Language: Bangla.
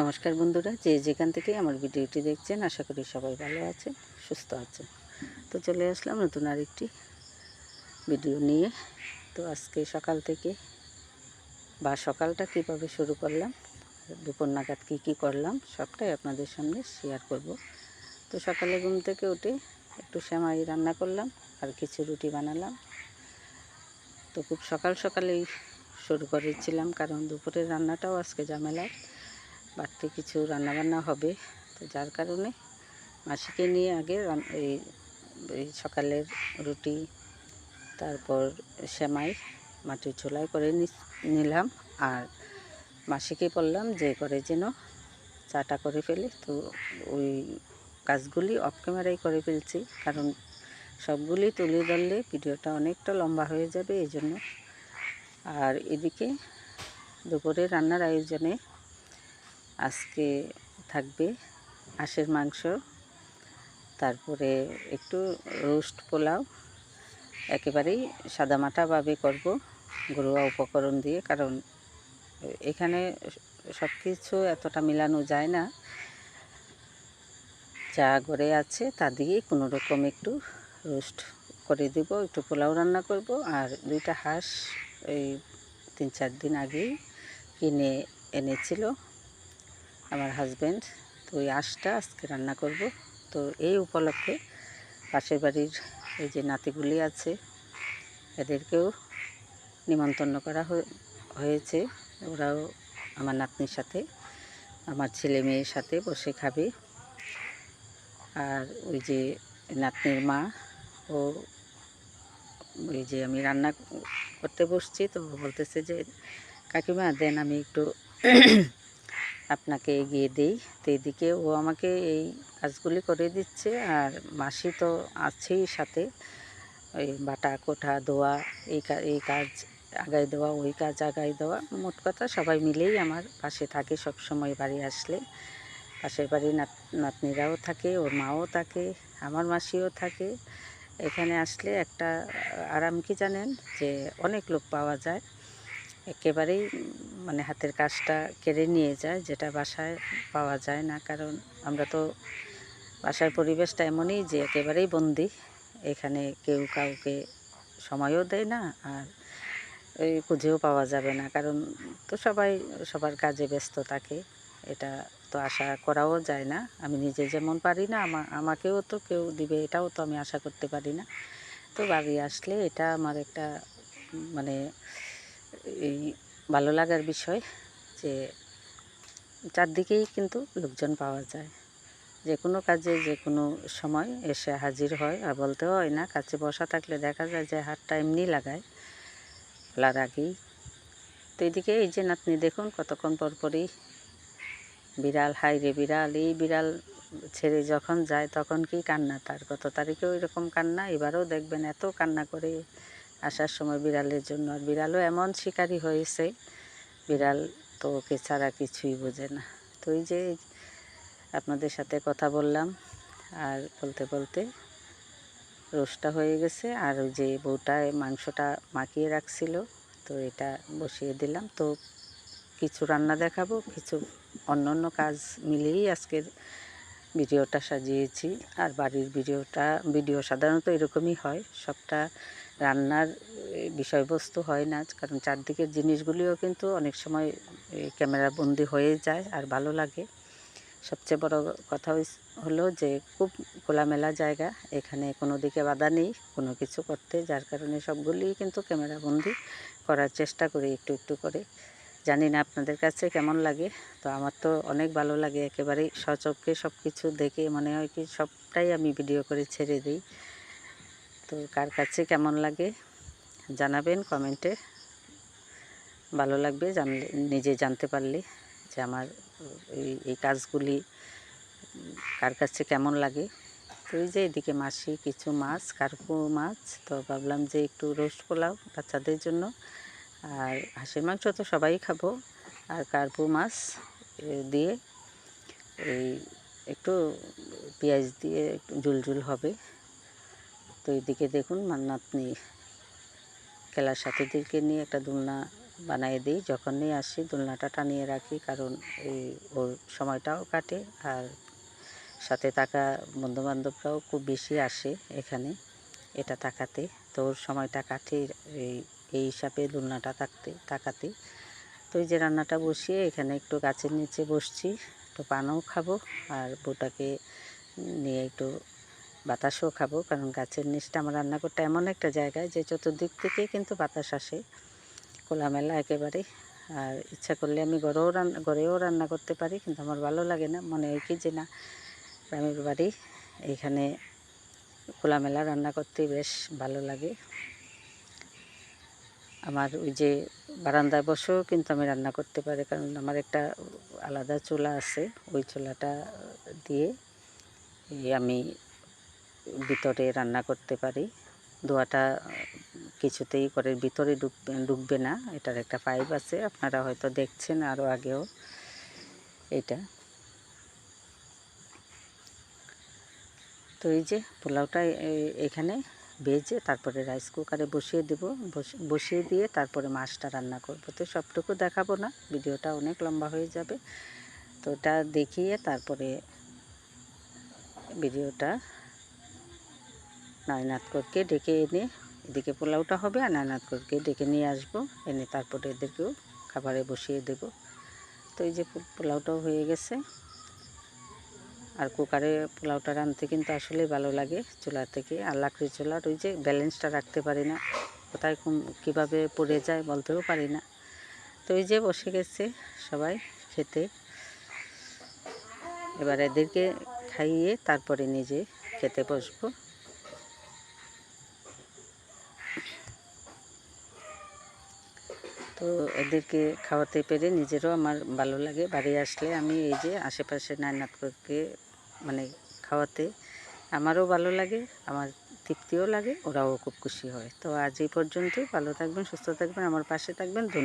নমস্কার বন্ধুরা, যে যেখান থেকে আমার ভিডিওটি দেখছেন, আশা করি সবাই ভালো আছেন, সুস্থ আছেন। তো চলে আসলাম নতুন আরেকটি ভিডিও নিয়ে। তো আজকে সকাল থেকে বা সকালটা কীভাবে শুরু করলাম, দুপুর নাগাদ কী কী করলাম, সবটাই আপনাদের সামনে শেয়ার করব। তো সকালে ঘুম থেকে উঠে একটু সেমাই রান্না করলাম, আর কিছু রুটি বানালাম। তো খুব সকাল সকালেই শুরু করেছিলাম, কারণ দুপুরের রান্নাটাও আজকে ঝামেলার। বাড়তি কিছু রান্নাবান্না হবে। তো যার কারণে মাসিকে নিয়ে আগে এই সকালের রুটি, তারপর সেমাই, মাটির চুলায় করে নিলাম। আর মাসিকে বললাম যে করে যেন চাটা করে ফেলে। তো ওই কাজগুলি অফ ক্যামেরাই করে ফেলছি। কারণ সবগুলি তুলে ধরলে ভিডিওটা অনেকটা লম্বা হয়ে যাবে, এই জন্য। আর এদিকে দুপুরে রান্নার আয়োজনে আজকে থাকবে হাঁসের মাংস, তারপরে একটু রোস্ট পোলাও, একেবারেই সাদামাটাভাবে করব, ঘরোয়া উপকরণ দিয়ে, কারণ এখানে সব কিছু এতটা মেলানো যায় না। যা ঘরে আছে তা দিয়েই কোনো রকম একটু রোস্ট করে দেব, একটু পোলাও রান্না করব, আর দুইটা হাঁস এই তিন চার দিন আগেই কিনে এনেছিল। আমার হাজব্যান্ড তো ওই আঁশটা আজকে রান্না করব। তো এই উপলক্ষে পাশের বাড়ির এই যে নাতিগুলি আছে, এদেরকেও নিমন্ত্রণ করা হয়ে- হয়েছে। ওরাও আমার নাতনির সাথে, আমার ছেলে মেয়ের সাথে বসে খাবে। আর ওই যে নাতনির মা, ও ওই যে আমি রান্না করতে বসছি, তো বলতেছে যে, কাকিমা, দেন আমি একটু আপনাকে এগিয়ে দিই। তো এদিকে ও আমাকে এই কাজগুলি করে দিচ্ছে। আর মাসি তো আছেই সাথে। ওই বাটা, কোঠা ধোয়া এই এই কাজ আগাই দেওয়া, ওই কাজ আগাই দেওয়া। মোট কথা সবাই মিলেই আমার পাশে থাকে সব সময় বাড়ি আসলে। পাশের বাড়ির নাত, নাতনিরাও থাকে, ওর মাও থাকে, আমার মাসিও থাকে। এখানে আসলে একটা আরাম কি জানেন? যে অনেক লোক পাওয়া যায়। একেবারেই মানে হাতের কাজটা কেড়ে নিয়ে যায়, যেটা বাসায় পাওয়া যায় না। কারণ আমরা তো বাসার পরিবেশটা এমনই যে একেবারেই বন্দি। এখানে কেউ কাউকে সময়ও দেয় না আর ওই খুঁজেও পাওয়া যাবে না। কারণ তো সবাই, সবার কাজে ব্যস্ত থাকে। এটা তো আশা করাও যায় না। আমি নিজে যেমন পারি না, আমা, আমাকেও তো কেউ দিবে, এটাও তো আমি আশা করতে পারি না। তো বাড়ি আসলে এটা আমার একটা মানে এই ভালো লাগার বিষয় যে চারদিকেই কিন্তু লোকজন পাওয়া যায়। যে কোনো কাজে, যে কোনো সময় এসে হাজির হয় আর বলতে হয় না, কাছে বসা থাকলে দেখা যায় যে হাতটা এমনি লাগায়। খোলার আগেই। তো এদিকে এই যে নাতনি, দেখুন কতক্ষণ পর পরই বিড়াল হাই রে বিড়াল, এই বিড়াল ছেড়ে যখন যায় তখন কি কান্না, তার কত তারিখেও এরকম কান্না, এবারেও দেখবেন এত কান্না করে আসার সময় বিড়ালের জন্য। আর বিড়ালও এমন শিকারী হয়েছে, বিড়াল তো ওকে ছাড়া কিছুই বোঝে না। তো এই যে আপনাদের সাথে কথা বললাম, আর বলতে বলতে রোস্টটা হয়ে গেছে, আর ওই যে বউটায় মাংসটা মাখিয়ে রাখছিল, তো এটা বসিয়ে দিলাম। তো কিছু রান্না দেখাবো, কিছু অন্য অন্য কাজ মিলিয়েই আজকের ভিডিওটা সাজিয়েছি আর বাড়ির ভিডিওটা, ভিডিও সাধারণত এরকমই হয়। সবটা রান্নার বিষয়বস্তু হয় না, কারণ চারদিকের জিনিসগুলিও কিন্তু অনেক সময় ক্যামেরা বন্দি হয়ে যায় আর ভালো লাগে। সবচেয়ে বড় কথা হলো যে খুব খোলামেলা জায়গা, এখানে কোনো দিকে বাধা নেই, কোনো কিছু করতে, যার কারণে সবগুলিই কিন্তু ক্যামেরা বন্দি করার চেষ্টা করি একটু একটু করে। জানি না আপনাদের কাছে কেমন লাগে, তো আমার তো অনেক ভালো লাগে একেবারেই সচক্ষে সব কিছু দেখে, মনে হয় কি সবটাই আমি ভিডিও করে ছেড়ে দিই। তো কার কাছে কেমন লাগে জানাবেন কমেন্টে ভালো লাগবে জানলে, নিজে জানতে পারলে যে আমার এই এই কাজগুলি কার কাছে কেমন লাগে। তো এই যে এদিকে মাসি কিছু মাছ, কার্পু মাছ, তো ভাবলাম যে একটু রোস্ট পোলাও বাচ্চাদের জন্য। আর হাঁসের মাংস তো সবাই খাব। আর কার্পু মাছ দিয়ে এই একটু পেঁয়াজ দিয়ে একটু ঝুল ঝুল হবে। তো এইদিকে দেখুন আমার নাতনি খেলার সাথীদেরকে নিয়ে একটা দোলনা বানিয়ে দিই। যখনই আসি দোলনাটা টানিয়ে রাখি, কারণ এই ওর সময়টাও কাটে আর সাথে থাকা বন্ধুবান্ধবরাও খুব বেশি আসে এখানে, এটা তাকাতে তো ওর সময়টা কাটে এই এই হিসাবে দোলনাটা থাকতে তাকাতে তো এই যে রান্নাটা বসিয়ে এখানে একটু গাছের নিচে বসছি। একটু পানও খাব আর বউটাকে নিয়ে একটু বাতাসও খাব, কারণ গাছের নিচটা আমার রান্নাঘরটা এমন একটা জায়গায় যে চতুর্দিক থেকেই কিন্তু বাতাস আসে, খোলামেলা একেবারে। আর ইচ্ছা করলে আমি ঘরেও রান্না ঘরেও রান্না করতে পারি, কিন্তু আমার ভালো লাগে না, মনে হয় কি যে না, গ্রামের বাড়ি এইখানে খোলামেলা রান্না করতে বেশ ভালো লাগে। আমার ওই যে বারান্দায় বসেও কিন্তু আমি রান্না করতে পারি, কারণ আমার একটা আলাদা চুলা আছে। ওই চুলাটা দিয়ে আমি ভিতরে রান্না করতে পারি। ধোয়াটা কিছুতেই করে ভিতরে ঢুকবে ঢুকবে না। এটার একটা পাইপ আছে, আপনারা হয়তো দেখছেন আরও আগেও এটা। তো এই যে পোলাওটা এখানে ভেজে তারপরে রাইস কুকারে বসিয়ে দেব। বস- বসিয়ে দিয়ে তারপরে মাছটা রান্না করব। তো সবটুকু দেখাবো না, ভিডিওটা অনেক লম্বা হয়ে যাবে। তো ওটা দেখিয়ে তারপরে ভিডিওটা নায়নাথ করকে ডেকে এনে, এদিকে পোলাওটা হবে আর নায়নাথ করকে ডেকে নিয়ে আসব। এনে তারপরে এদেরকেও খাবারে বসিয়ে দেব। তো এই যে পোলাওটাও হয়ে গেছে। আর কুকারে পোলাওটা রাঁধতে কিন্তু আসলে ভালো লাগে চুলা থেকে। আর লাকড়ি চুলার ওই যে ব্যালেন্সটা রাখতে পারি না, কোথায় কীভাবে পড়ে যায় বলতেও পারি না। তো ওই যে বসে গেছে সবাই খেতে। এবার এদেরকে খাইয়ে তারপরে নিজে খেতে বসবো। তো এদেরকে খাওয়াতে পেরে নিজেরও আমার ভালো লাগে। বাড়ি আসলে আমি এই যে আশেপাশে নায়নাথকে মানে খাওয়াতে। আমারও ভালো লাগে, আমার তৃপ্তিও লাগে, ওরাও খুব খুশি হয়। তো আজ এই পর্যন্তই, ভালো থাকবেন, সুস্থ থাকবেন, আমার পাশে থাকবেন, ধন্যবাদ।